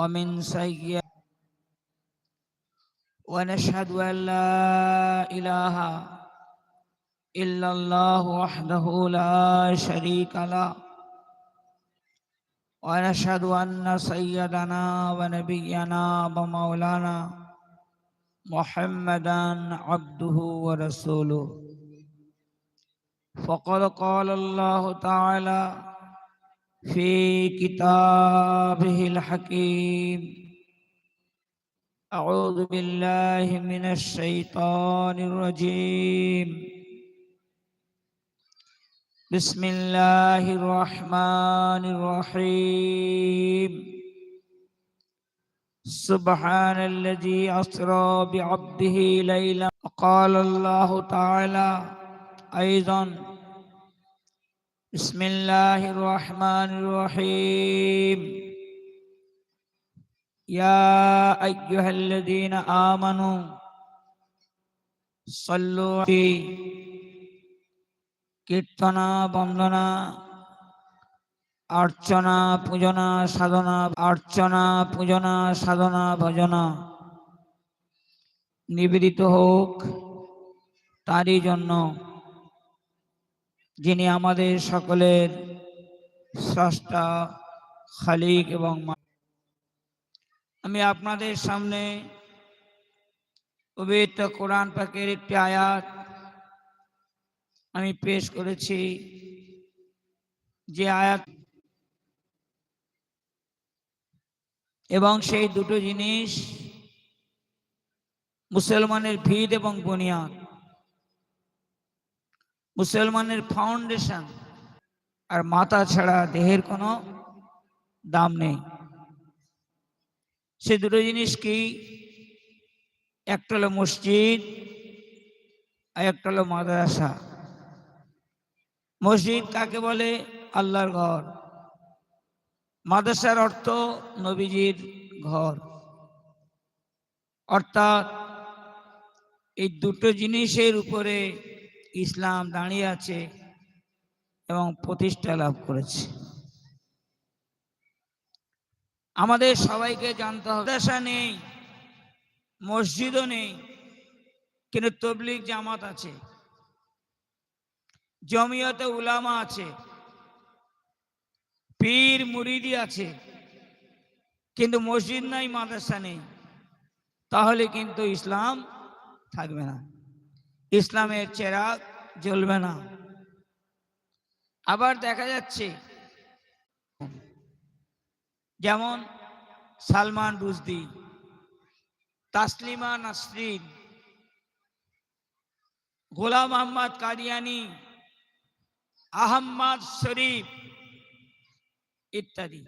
ومن سيئات ونشهد أن لا إله إلا الله وحده لا شريك له. ونشهد أن سيدنا ونبينا ومولانا محمدا عبده ورسوله. فقد قال الله تعالى في كتابه الحكيم أعوذ بالله من الشيطان الرجيم بسم الله الرحمن الرحيم سبحان الذي أسرى بعبده ليلا قال الله تعالى أيضا بسم الله الرحمن الرحيم يا أيها الذين آمنوا صلوا عليه কীর্তনা বন্দনা অর্চনা পূজনা সাধনা অর্চনা পূজনা সাধনা ভজনা নিবেদিত হোক তারই জন্য যিনি আমাদের সকলের স্রষ্টা, খালিক এবং আমি আপনাদের সামনে পবিত্র কোরআন পাকের একটি আয়াত আমি পেশ করেছি। যে আয়াত এবং সেই দুটো জিনিস মুসলমানের ভিত এবং বুনিয়াদ। মুসলমানের ফাউন্ডেশন আর মাথা ছাড়া দেহের কোনো দাম নেই। সে দুটো জিনিস কি? একটা হলো মসজিদ, আর একটা হলো মাদ্রাসা। মসজিদ কাকে বলে? আল্লাহর ঘর। মাদ্রাসার অর্থ নবীজির ঘর। অর্থাৎ এই দুটো জিনিসের উপরে ইসলাম দাঁড়িয়ে আছে এবং প্রতিষ্ঠা লাভ করেছে। আমাদের সবাইকে জানতে হবে নেই, মসজিদও নেই, কিন্তু তবলিগ জামাত আছে, জমিয়তে উলামা আছে, পীর মুরিদি আছে, কিন্তু মসজিদ নাই, মাদ্রাসা নেই, তাহলে কিন্তু ইসলাম থাকবে না। ইসলামের চেরাগ জ্বলবে না। আবার দেখা যাচ্ছে, যেমন সালমান রুজদি তাসলিমা নাসরিন, গোলাম আহমদ কাদিয়ানি, আহম্মদ শরীফ ইত্যাদি।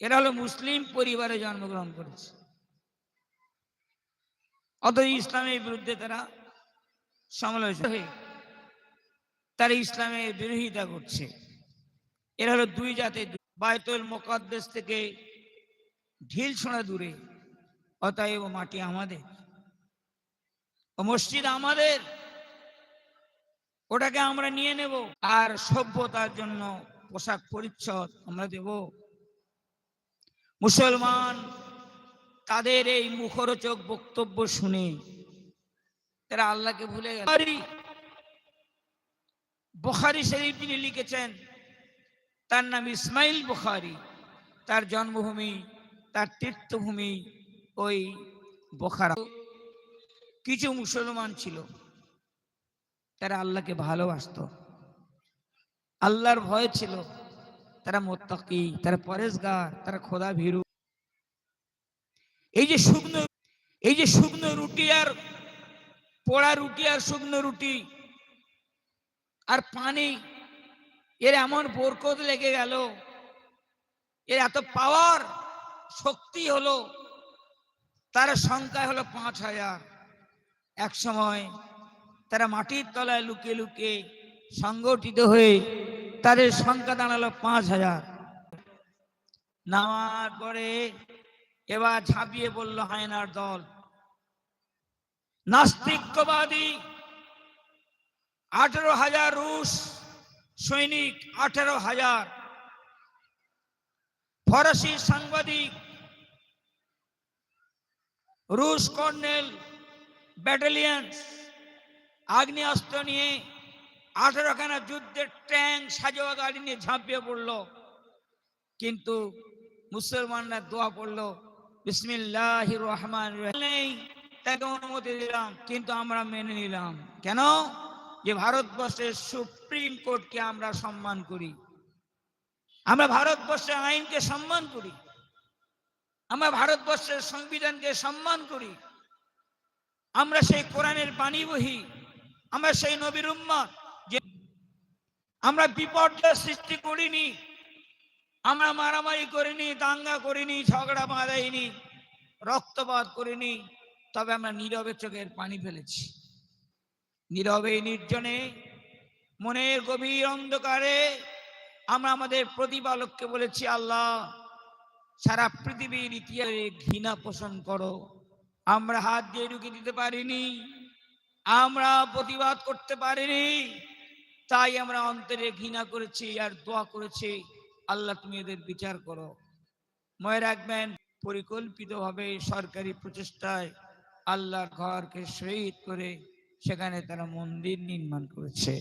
এরা হলো মুসলিম পরিবারে জন্মগ্রহণ করেছে। অথচ ইসলামের বিরুদ্ধে তারা সমালোচনা হয়ে তারা ইসলামের বিরোধিতা করছে। এরা হলো দুই জাতের বায়তুল মোকাদ্দেস থেকে ঢিল ছোঁড়া দূরে। অতএব মাটি আমাদের। ও মসজিদ আমাদের। ওটাকে আমরা নিয়ে নেব। আর সভ্যতার জন্য পোশাক পরিচ্ছদ আমরা দেব। মুসলমান তাদের এই মুখরোচক বক্তব্য শুনে তারা আল্লাহকে ভুলে গেল। বুখারি শরীফ যিনি লিখেছেন, তার নাম ইসমাইল বুখারি, তার জন্মভূমি, তার তীর্থভূমি ওই বোখারা। কিছু মুসলমান ছিল, তারা আল্লাহকে ভালোবাসতো। আল্লাহর ভয় ছিল, তারা মোত্তাকি, তারা পরেশগার তারা খোদা ভীরু। এই যে শুকনো, এই যে শুকনো রুটি আর পোড়া রুটি আর শুকনো রুটি আর পানি, এর এমন বরকত লেগে গেল, এর এত পাওয়ার শক্তি হলো, তার সংখ্যা হলো পাঁচ হাজার। এক সময় তারা মাটির তলায় লুকিয়ে লুকিয়ে সংগঠিত হয়ে তাদের সংখ্যা দাঁড়াল পাঁচ হাজার। নামার পরে এবার ঝাঁপিয়ে পড়ল হায়নার দল। নাস্তিকবাদী, আঠেরো হাজার রুশ সৈনিক, আঠেরো হাজার। ফরাসি সাংবাদিক, রুশ কর্নেল ব্যাটালিয়ন আগ্নেয়াস্ত্র নিয়ে আঠেরোখানা যুদ্ধের ট্যাঙ্ক সাজোয়া গাড়ি নিয়ে ঝাঁপিয়ে পড়ল। কিন্তু মুসলমানরা দোয়া পড়ল বিসমিল্লাহ রহমান নেই তাকে অনুমতি দিলাম, কিন্তু আমরা মেনে নিলাম। কেন? যে ভারতবর্ষের সুপ্রিম কোর্টকে আমরা সম্মান করি। আমরা ভারতবর্ষের আইনকে সম্মান করি। আমরা ভারতবর্ষের সংবিধানকে সম্মান করি। আমরা সেই কোরআনের বাণী বহি আমরা সেই নবীর উম্মত। যে আমরা বিপর্যয় সৃষ্টি করিনি। আমরা মারামারি করিনি, দাঙ্গা করিনি, ঝগড়া বাঁধাইনি, রক্তপাত করিনি। তবে আমরা নীরবে চোখের পানি ফেলেছি। নীরবে, নির্জনে, মনের গভীর অন্ধকারে আমরা আমাদের প্রতিপালককে বলেছি, আল্লাহ, সারা পৃথিবীর ইতিহাসে ঘৃণা পোষণ করো। আমরা হাত দিয়ে ঢুকে দিতে পারিনি। আমরা প্রতিবাদ করতে পারিনি। তাই আমরা অন্তরে ঘৃণা করেছি আর দোয়া করেছি, আল্লাহ, তুমি এদের বিচার করো। মনে রাখবেন, পরিকল্পিতভাবে সরকারি প্রচেষ্টায় আল্লাহর ঘরকে শহীদ করে সেখানে তারা মন্দির নির্মাণ করেছে।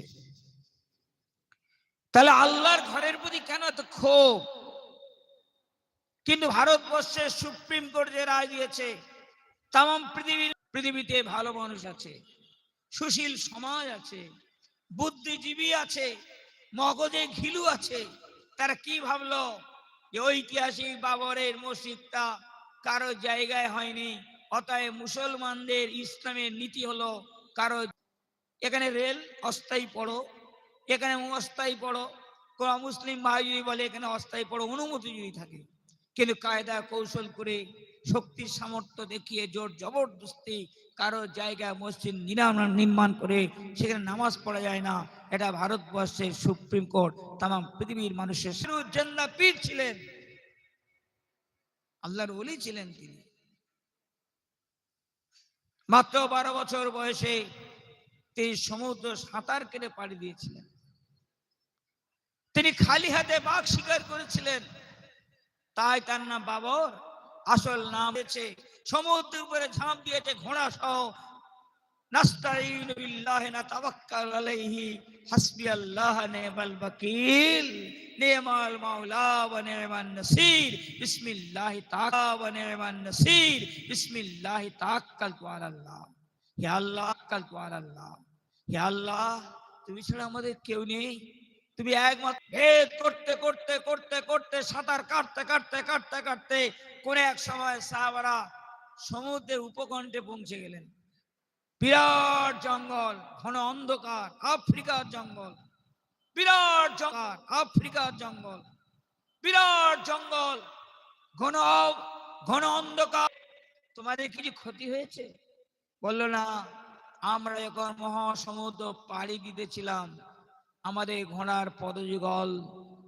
তাহলে আল্লাহর ঘরের প্রতি কেন এত ক্ষোভ? কিন্তু ভারতবর্ষের সুপ্রিম কোর্ট যে রায় দিয়েছে তাম পৃথিবীর পৃথিবীতে ভালো মানুষ আছে, সুশীল সমাজ আছে, বুদ্ধিজীবী আছে, মগজে ঘিলু আছে, তারা কি ভাবলো? যে ঐতিহাসিক বাবরের মসজিদটা কারও জায়গায় হয়নি অতএব মুসলমানদের ইসলামের নীতি হলো কারও এখানে রেল অস্থায়ী পড়ো, এখানে অস্থায়ী পড়ো। কোন মুসলিম ভাই যদি বলে এখানে অস্থায়ী পড়ো, অনুমতি যদি থাকে। কিন্তু কায়দা কৌশল করে শক্তির সামর্থ্য দেখিয়ে জোর জবরদস্তি কারও জায়গায় মসজিদ নিরাম নির্মাণ করে সেখানে নামাজ পড়া যায় না, এটা ভারতবর্ষের সুপ্রিম কোর্ট তাম পৃথিবীর মানুষের। সিরুজ্জান্না পীর ছিলেন। আল্লাহর ওলি ছিলেন তিনি। মাত্র বারো বছর বয়সে তিনি সমুদ্র সাঁতার কেটে পাড়ি দিয়েছিলেন। তিনি খালি হাতে বাঘ শিকার করেছিলেন। তাই তার নাম বাবর। আসল নাম হয়েছে সমুদ্রের উপরে ঝাঁপ দিয়েছে ঘোড়া সহ নাস্তাইন বিল্লাহি না তাওয়াক্কাল আলাইহি হাসবি আল্লাহ নি'মাল ওয়াকিল নি'মাল মাওলা ওয়া নি'মান নাসির বিসমিল্লাহি তাআলা ওয়া নি'মান নাসির বিসমিল্লাহি তাওয়াক্কালতু আলাল্লাহ হে আল্লাহ তাওয়াক্কালতু আলাল্লাহ হে আল্লাহ তুমি ছাড়া আমাদের কেউ নেই। তুমি একমাত্র ভেদ করতে করতে করতে করতে, সাঁতার কাটতে কাটতে কাটতে কাটতে, কোন এক সময় সাহাবারা সমুদ্রের উপকণ্ঠে পৌঁছে গেলেন। বিরাট জঙ্গল, ঘন অন্ধকার, আফ্রিকার জঙ্গল। বিরাট জঙ্গল, আফ্রিকার জঙ্গল। বিরাট জঙ্গল, ঘন ঘন অন্ধকার। তোমাদের কিছু ক্ষতি হয়েছে? বলল, না, আমরা যখন মহাসমুদ্র পাড়ি দিতেছিলাম, আমাদের ঘোড়ার পদযুগল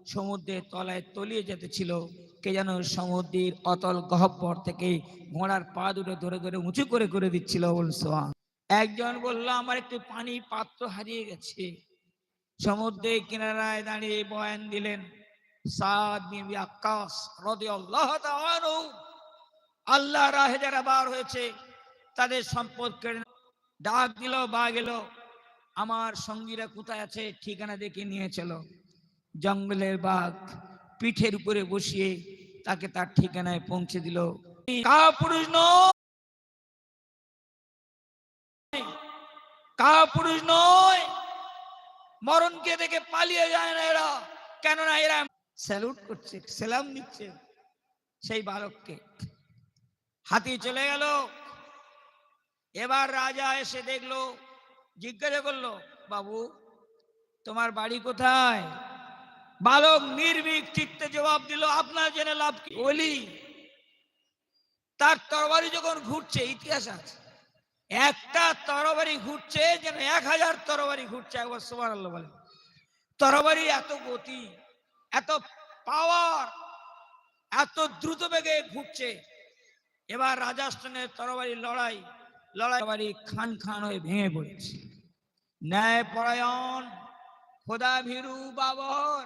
সমুদ্রের তলায় তলিয়ে যেতেছিল কে যেন সমুদ্রের অতল গহ্বর থেকে ঘোড়ার পা দুটো ধরে ধরে উঁচু করে করে দিচ্ছিল বলছোয়া একজন বলল, আমার একটু পানি পাত্র হারিয়ে গেছে। সমুদ্রে কিনারায় দাঁড়িয়ে বয়ান দিলেন আল্লাহ রাহে যারা বার হয়েছে, তাদের সম্পদ কেড়ে ডাক দিল, বা গেল, আমার সঙ্গীরা কোথায় আছে ঠিকানা দেখে নিয়ে চলো। জঙ্গলের বাঘ পিঠের উপরে বসিয়ে তাকে তার ঠিকানায় পৌঁছে দিল। পুরুষ নয় কা পুরুষ নয়। মরণকে দেখে পালিয়ে যায় না এরা। কেননা এরা স্যালুট করছে, সেলাম দিচ্ছে সেই বালককে। হাতি চলে গেল। এবার রাজা এসে দেখল, জিজ্ঞাসা করল, বাবু, তোমার বাড়ি কোথায়? বালক নির্ভীক চিত্তে জবাব দিল, আপনার জেনে লাভ কি? বলি, তার তরবারি যখন ঘুরছে, ইতিহাস আছে। একটা তরবারি ঘুরছে, যেন এক হাজার তরবারি ঘুরছে। একবার সোমার আল্লাহ বলে তরবারি এত গতি, এত পাওয়ার এত দ্রুত বেগে ঘুরছে। এবার রাজস্থানের তরবারি লড়াই লড়াই খান খান হয়ে ভেঙে পড়েছে। ন্যায় পরায়ণ খোদা ভীরু বাবর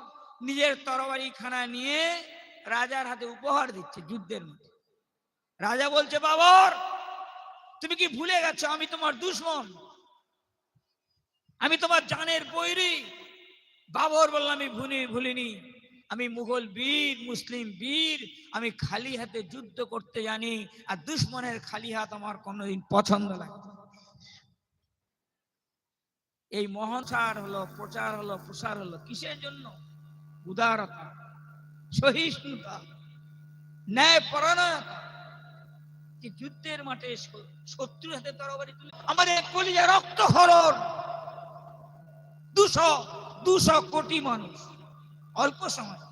নিজের তরবারি খানা নিয়ে রাজার হাতে উপহার দিচ্ছে যুদ্ধের মধ্যে। রাজা বলছে, বাবর তুমি কি ভুলে গেছো? আমি তোমার দুশ্মন। আমি তোমার জানের বৈরি বাবর বললাম আমি ভুলি, ভুলিনি। আমি মুঘল বীর, মুসলিম বীর। আমি খালি হাতে যুদ্ধ করতে জানি, আর দুশ্মনের খালি হাত আমার কোনোদিন পছন্দ লাগে এই মহাচার হলো, প্রচার হলো, প্রসার হলো কিসের জন্য? উদারতা, সহিষ্ণুতা ন্যায় পরায়ণতা যে যুদ্ধের মাঠে শত্রুর হাতে তরবারি তুলে আমাদের কলিজা রক্ত হরণ। দুশো দুশো কোটি মানুষ, অল্প সময়।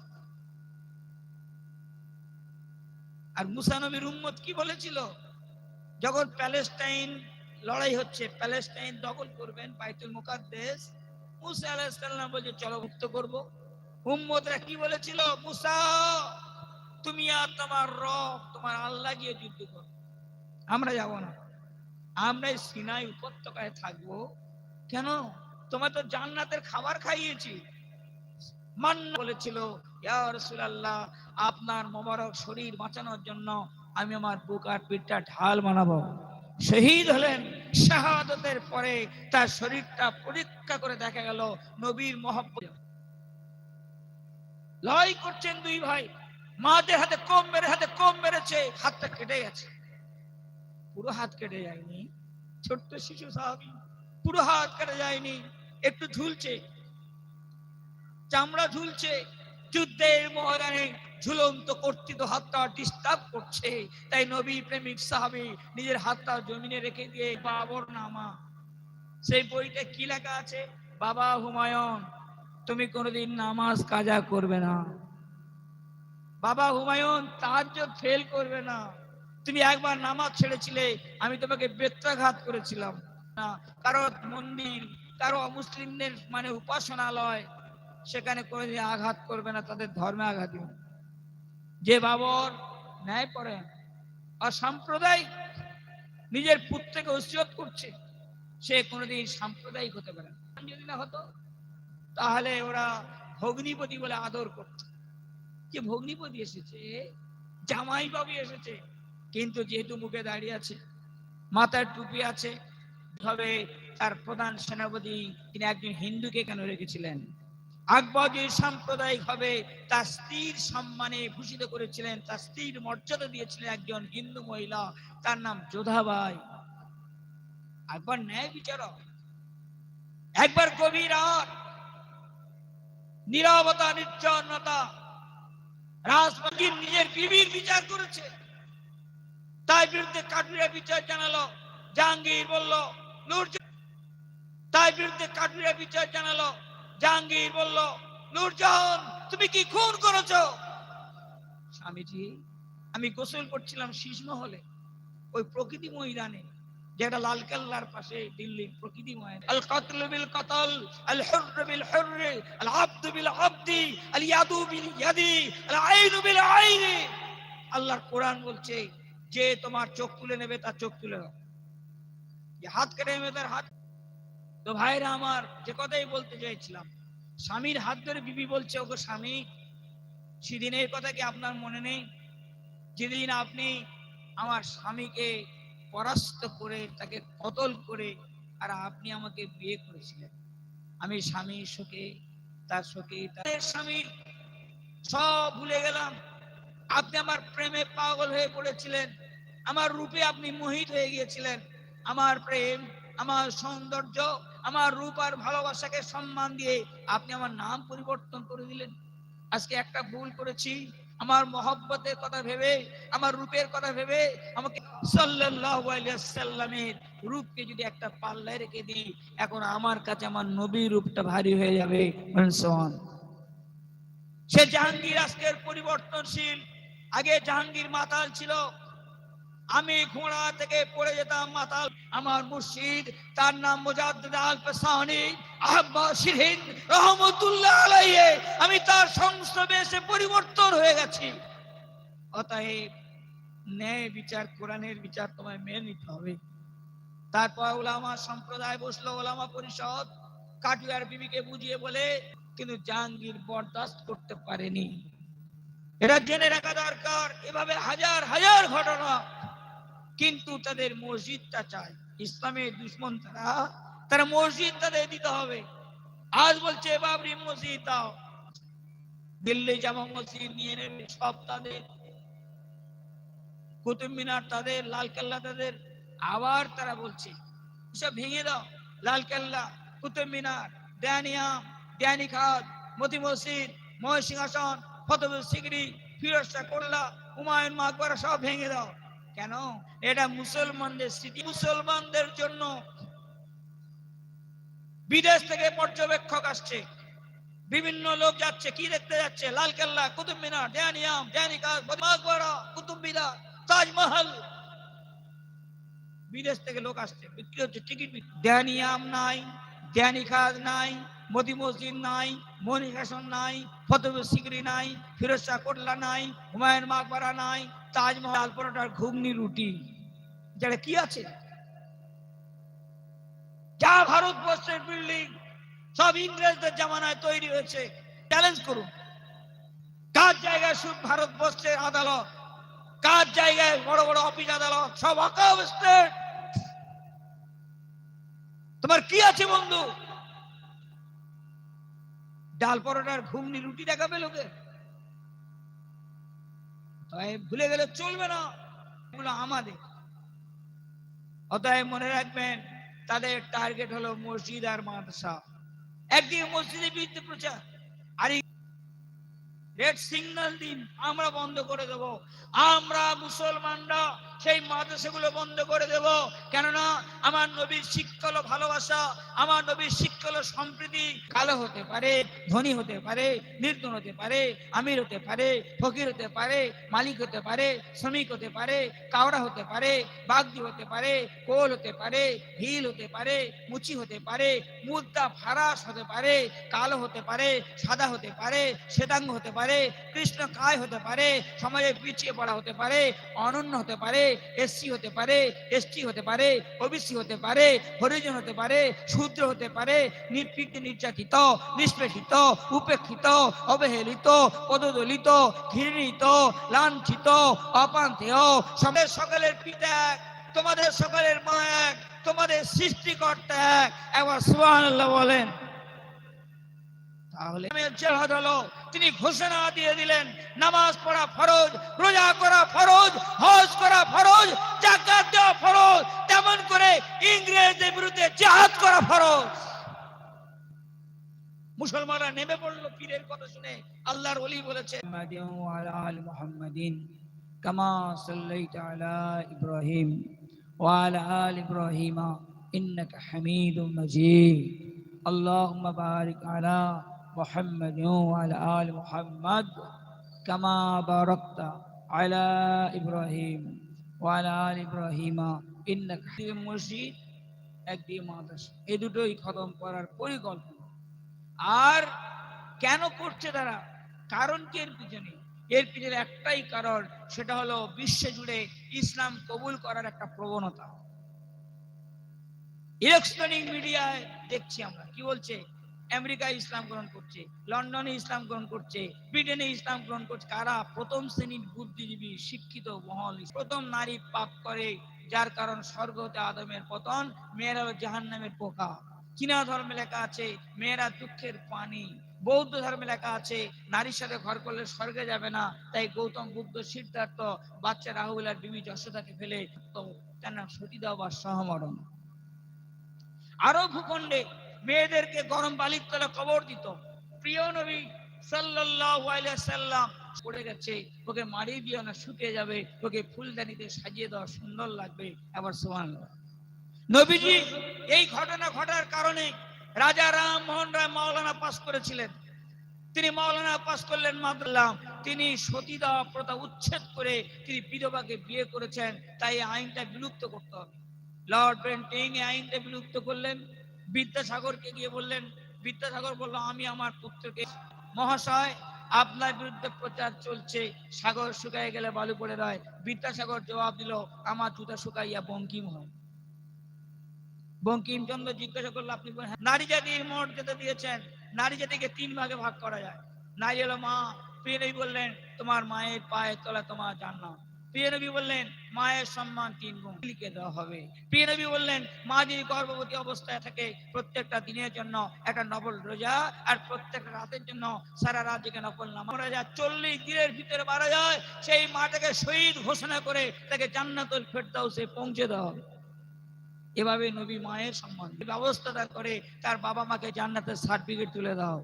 আর মুসানবীর উম্মত কি বলেছিল? যখন প্যালেস্টাইন লড়াই হচ্ছে প্যালেস্টাইন দখল করবেন বাইতুল মুকাদ্দেস, মুসা আলাইহিস সালাম বলছে, চলো মুক্ত করব। উম্মতরা কি বলেছিল? মুসা, তুমি আর তোমার রব, তোমার আল্লাহ গিয়ে যুদ্ধ করো। আমরা যাব না। আমরা সিনাই উপত্যকায় থাকব। কেন? তোমার তো জান্নাতের খাবার খাইয়েছি। মান্না বলেছিল আপনার মোবারক শরীর বাঁচানোর জন্য আমি আমার বুক আর পিঠটা ঢাল বানাবো। শহীদ হলেন। শাহাদতের পরে তার শরীরটা পরীক্ষা করে দেখা গেল নবীর মহব্বত। লড়াই করছেন দুই ভাই। মাদের হাতে কম মেরে, হাতে কম মেরেছে, হাতটা কেটে গেছে। পুরো হাত কেটে যায়নি। ছোট্ট শিশু সাহাবি পুরো হাত কেটে যায়নি। একটু ঝুলছে। চামড়া ঝুলছে। যুদ্ধের ময়দানে ঝুলন্ত কর্তৃত হাতটা ডিস্টার্ব করছে। তাই নবী প্রেমিক সাহাবি নিজের হাতটা জমিনে রেখে দিয়ে বাবর নামা। সেই বইতে কি লেখা আছে? বাবা হুমায়ুন, তুমি কোনোদিন নামাজ কাজা করবে না। বাবা হুমায়ুন তাহাজ্জুদ ফেল করবে না। তুমি একবার নামাজ ছেড়েছিলে, আমি তোমাকে বেত্রাঘাত করেছিলাম। না, কারও মন্দির, কারও মুসলিমদের মানে উপাসনালয়, সেখানে কোনোদিন আঘাত করবে না, তাদের ধর্মে আঘাত যে বাবর ন্যায় পড়ে, আর সাম্প্রদায়িক, নিজের পুত্রকে ওসিয়ত করছে, সে কোনোদিন সাম্প্রদায়িক হতে পারে যদি না হতো, তাহলে ওরা ভগ্নিপতি বলে আদর করত। যে ভগ্নিপতি এসেছে জামাই বাবু এসেছে কিন্তু যেহেতু মুখে দাঁড়িয়ে আছে, মাথার টুপি আছে, তবে তার প্রধান সেনাপতি তিনি একজন হিন্দুকে কেন রেখেছিলেন? আকবর যে সাম্প্রদায়িক হবে তার স্ত্রীর সম্মানে ভূষিত করেছিলেন, তার স্ত্রীর মর্যাদা দিয়েছিলেন একজন হিন্দু মহিলা, তার নাম যোধাবাই। আকবর ন্যায় বিচারক। একবার গভীর নিরবতা, নির্জনতা রাজপতি নিজের বিবির বিচার করেছে। তার বিরুদ্ধে কাঠুরিয়া বিচার জানালো। জাহাঙ্গীর বলল নূর তার বিরুদ্ধে কাঠুরিয়া বিচার জানালো। জাহাঙ্গীর বলল নূরজাহান তুমি কি খুন করেছ? স্বামীজি, আমি গোসল করছিলাম শীষমহলে ওই প্রকৃতি ময়দানে, যেটা লালকেল্লার পাশে দিল্লির প্রকৃতি ময়দান। আল কাতল বিল কাতল, আল হুরর বিল হুরর, আল আবদ বিল আবদি, আল ইয়াদু বিল ইয়াদি, আল আইনু বিল আইনি। আল্লাহর কোরআন বলছে যে তোমার চোখ তুলে নেবে, তার চোখ তুলে দাও যে হাত কেটে নেবে, তার হাত তো ভাইরা আমার যে কথাই বলতে চাইছিলাম, স্বামীর হাত ধরে বিবি বলছে ওকে স্বামী, সেদিনের কথা কি আপনার মনে নেই? যেদিন আপনি আমার স্বামীকে পরাস্ত করে, তাকে কতল করে, আর আপনি আমাকে বিয়ে করেছিলেন? আমি স্বামীর শোকে, তার শোকে, তার স্বামীর সব ভুলে গেলাম। আপনি আমার প্রেমে পাগল হয়ে পড়েছিলেন। আমার রূপে আপনি মোহিত হয়ে গিয়েছিলেন। আমার প্রেম, আমার সৌন্দর্য, আমার রূপ আর ভালোবাসাকে সম্মান দিয়ে আপনি আমার নাম পরিবর্তন করে দিলেন। আজকে একটা ভুল করেছি। আমার মহব্বতের কথা ভেবে, আমার রূপের কথা ভেবে আমাকে সাল্লামের রূপকে যদি একটা পাল্লায় রেখে দিই, এখন আমার কাছে আমার নবী রূপটা ভারী হয়ে যাবে। সে জাহাঙ্গীর আজকের পরিবর্তনশীল আগে জাহাঙ্গীর মাতাল ছিল। আমি ঘোড়া থেকে পড়ে যেতাম মাতাল। আমার মুর্শিদ, তার নাম রহমতুল্লাহ আমি তার সংস্রবে এসে পরিবর্তন হয়ে গেছি। অতএব ন্যায় বিচার, কোরআনের বিচার তোমায় মেনে নিতে হবে। তারপর ওলামা সম্প্রদায় বসল ওলামা পরিষদ। কাটিয়ার বিবিকে বুঝিয়ে বলে, কিন্তু জাহাঙ্গীর বরদাস্ত করতে পারেনি। এটা জেনে রাখা দরকার, এভাবে হাজার হাজার ঘটনা। কিন্তু তাদের মসজিদটা চায়, ইসলামের দুশ্মন তারা। তারা মসজিদ তাদের দিতে হবে। আজ বলছে বাবরি মসজিদ দাও। দিল্লি জামা মসজিদ নিয়ে নেবে, সব তাদের। কুতুব মিনার তাদের, লাল কেল্লা তাদের। আবার তারা বলছে সব ভেঙে দাও, লাল কেল্লা, কুতুব মিনার ড্যানিয়াম ড্যানি খাদ, মতি মসজিদ ময় সিংহাসন ফতবুল সিগরি ফিরোজ কোল্লা হুমায়ুন মাকবরা সব ভেঙে দাও। কেন? এটা মুসলমানদের স্মৃতি, মুসলমানদের জন্য বিদেশ থেকে পর্যবেক্ষক আসছে। বিভিন্ন লোক যাচ্ছে, কি দেখতে যাচ্ছে? লাল কেল্লা, কুতুব মিনার ড্যানিয়াম ড্যানি খাদ মাকবরা কুতুব মিনার তাজমহল। বিদেশ থেকে লোক আসছে, বিক্রি হচ্ছে টিকিট ড্যানিয়াম নাই ড্যানি খাদ নাই মোদি মসজিদ নাই মনিকাশন নাই, ফতবুল সিগরি নাই, ফিরোজ শাহ কোটলা নাই, হুমায়ুন মাকবারা নাই, তাজমহল, পরোটার ঘুগনি, রুটি। যেটা কি আছে? যা ভারতবর্ষের বিল্ডিং সব ইংরেজদের জামানায় তৈরি হয়েছে। চ্যালেঞ্জ করুন। কার জায়গায় শুধু ভারতবর্ষের আদালত? কার জায়গায় বড় বড় অফিস আদালত? সব আকাব স্টেট তোমার কি আছে বন্ধু? ডাল পরোটার ঘুমনি রুটি দেখাবে লোকে? তাই ভুলে গেলে চলবে না। এগুলো আমাদের। অতএব মনে রাখবেন, তাদের টার্গেট হলো মসজিদ আর মাদ্রাসা। একদিকে মসজিদের বিরুদ্ধে প্রচার। আর রেড সিগন্যাল দিন আমরা বন্ধ করে দেব। আমরা মুসলমানরা সেই মাদ্রাসাগুলো বন্ধ করে দেব কেননা আমার নবীর শিক্ষা হলো ভালোবাসা আমার নবীর শিক্ষা হলো সম্প্রীতি কালো হতে পারে ধনী হতে পারে নির্ধন হতে পারে আমির হতে পারে ফকির হতে পারে মালিক হতে পারে শ্রমিক হতে পারে কাওড়া হতে পারে বাগদি হতে পারে কোল হতে পারে হিল হতে পারে মুচি হতে পারে মুদ্রা ফারাস হতে পারে কালো হতে পারে সাদা হতে পারে শ্বেতাঙ্গ হতে পারে কৃষ্ণ কায় হতে পারে সমাজে পিছিয়ে পড়া হতে পারে অনন্য হতে পারে এসসি হতে পারে, এসটি হতে পারে, ওবিসি হতে পারে, হরিজন হতে পারে, শূদ্র হতে পারে নির্পিত নির্যাতিত, নিষ্পেষিত, উপেক্ষিত, অবহেলিত, পদদলিত, ঘৃণিত, লাঞ্ছিত, অপান্তেয় সবের সকলের পিতা তোমাদের সকলের মা এক, তোমাদের সৃষ্টিকর্তা এক। একবার সুবহানাল্লাহ বলেন। তাহলে জেহাদ হলো তিনি ঘোষণা দিয়ে দিলেন নামাজ পড়া ফরজ রোজা করা ফরজ হজ করা ফরজ জাকাত দেওয়া ফরজ তেমন করে ইংরেজদের বিরুদ্ধে জেহাদ করা ফরজ মুসলমানরা নেমে পড়লো পীরের কথা শুনে আল্লাহর ওলি বলেছে মুহাম্মাদিন কামা সাল্লাইতা আলা ইব্রাহিম وعلى آل إبراهيم إنك حميد مجيد اللهم بارك على محمد وعلى آل محمد كما باركت على إبراهيم وعلى آل إبراهيم إنك حميد مجيد একদিকে মাদ্রাসা এই দুটোই খতম করার পরিকল্পনা আর কেন করছে তারা কারণ কি এর পিছনে এর পিছনে একটাই কারণ সেটা হলো বিশ্ব জুড়ে ইসলাম কবুল করার একটা প্রবণতা ইলেকট্রনিক মিডিয়ায় দেখছি আমরা কি বলছে আমেরিকা ইসলাম গ্রহণ করছে, লন্ডনে ইসলাম গ্রহণ করছে, ব্রিটেনে ইসলাম গ্রহণ করছে। কারা? প্রথম শ্রেণির বুদ্ধিজীবী, শিক্ষিত, মহল। প্রথম নারী পাপ করে, যার কারণ স্বর্গ হতে আদমের পতন, মেয়েরা হলো জাহান্নামের পোকা। চীনা ধর্মে লেখা আছে, মেয়েরা দুঃখের পানি। বৌদ্ধ ধর্মে লেখা আছে, নারীর সাথে ঘর করলে স্বর্গে যাবে না। তাই গৌতম বুদ্ধ সিদ্ধার্থ, বাচ্চা রাহুল আর বিবি যশোদাকে ফেলে তো তার নাম সতীদাহ বা সহমরণ। আরও ভূখণ্ডে মেয়েদেরকে গরম বালির তলে কবর দিত। প্রিয় নবী সাল্লাম পড়ে গেছে ওকে মারিয়ে দিও না, শুকিয়ে যাবে ওকে ফুলদানিতে সাজিয়ে দেওয়া সুন্দর লাগবে। আবার সুবহানাল্লাহ। নবীজি এই ঘটনা ঘটার কারণে রাজা রাম মোহন রায় মাওলানা পাস করেছিলেন। তিনি মাওলানা পাস করলেন মাদ্রাম তিনি সতীদাহ প্রথা উচ্ছেদ করে তিনি বিধবাকে বিয়ে করেছেন। তাই আইনটা বিলুপ্ত করতে হবে। লর্ড ব্রেন্টিং এই আইনটা বিলুপ্ত করলেন। বিদ্যাসাগরকে গিয়ে বললেন বিদ্যাসাগর বলল আমি আমার পুত্রকে মহাশয় আপনার বিরুদ্ধে প্রচার চলছে সাগর শুকায় গেলে বালু পড়ে রয়। বিদ্যাসাগর জবাব দিল আমার জুতা শুকাইয়া বঙ্কিম হয়। বঙ্কিমচন্দ্র জিজ্ঞাসা করল আপনি হ্যাঁ, নারী জাতির মর্যাদা দিয়েছেন। নারী জাতিকে তিন ভাগে ভাগ করা যায়। নারী হলো মা প্রিয়নবী বললেন তোমার মায়ের পায়ের তলা তোমার জান্নাত। মায়ের হবে। প্রিয়নবী বললেন, মা যদি গর্ভবতী অবস্থায় থাকে, প্রত্যেকটা দিনের জন্য একটা নবল রোজা আর প্রত্যেকটা রাতের জন্য সারা রাত থেকে নকল নামা করা চল্লিশ দিনের ভিতরে মারা যায়, সেই মাটাকে শহীদ ঘোষণা করে তাকে জান্নাতুল ফেরদাউসে পৌঁছে দেওয়া হবে। এভাবে নবী মায়ের সম্মান ব্যবস্থাটা করে তার বাবা মাকে জান্নাতের সার্টিফিকেট তুলে দাও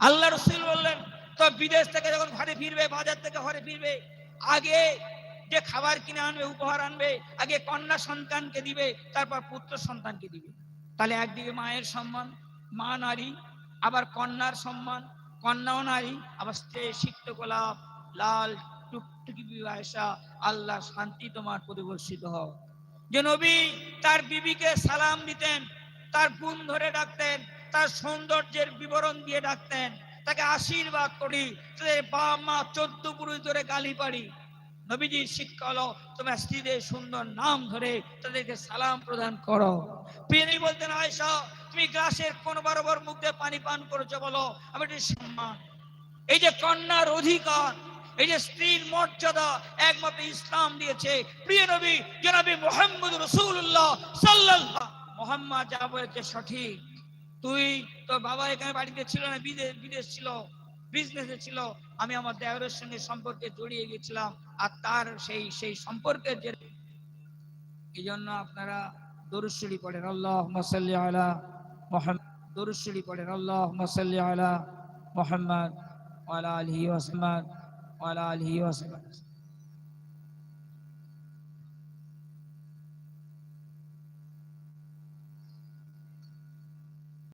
আল্লাহ রসুল বললেন, তো বিদেশ থেকে যখন ঘরে ফিরবে, বাজার থেকে ঘরে ফিরবে আগে যে খাবার কিনে আনবে, উপহার আনবে, আগে কন্যা সন্তানকে দিবে, তারপর পুত্র সন্তানকে দিবে। তাহলে একদিকে মায়ের সম্মান, মা নারী, আবার কন্যার সম্মান, কন্যাও নারী, আবার সিক্ত গোলাপ, লাল, টুকটুকি বিবাহেশা আল্লাহ শান্তি তোমার পরিবর্ষিত হও যে নবী তার বিবিকে সালাম দিতেন, তার গুণ ধরে ডাকতেন, তার সৌন্দর্যের বিবরণ দিয়ে ডাকতেন তাকে আশীর্বাদ করি। তাদের বাবা মা, চোদ্দ পুরুষ ধরে গালি পারি। নবীজির শিক্ষা হলো তোমার স্ত্রীদের সুন্দর নাম ধরে তাদেরকে সালাম প্রদান করো। পিনি বলতেন আয়সা তুমি গ্লাসের কোন বরাবর মুখ দিয়ে পানি পান করেছ বলো? আমি একটি সম্মান। এই যে কন্যার অধিকার, এই যে স্ত্রীর মর্যাদা একমাত্র ইসলাম দিয়েছে। প্রিয় নবী, জনাবি মোহাম্মদ রসুল্লাহ সাল্লাল্লাহ মোহাম্মদ যা বলেছে সঠিক। তুই তোর বাবা এখানে বাড়িতে ছিল না বিদেশ বিদেশ ছিল বিজনেসে ছিল। আমি আমার দেওরের সঙ্গে সম্পর্কে জড়িয়ে গেছিলাম আর তার সেই সেই সম্পর্কের এই জন্য আপনারা দরুশ্বরী পড়েন। আল্লাহ মাসাল্লি মোহাম্মদ। দরুশ্বরী পড়েন। আল্লাহ মাসাল্লি মোহাম্মদ। ওয়ালা আলহি ওয়াসমাদ ওয়ালা আলহি ওয়াসমাদ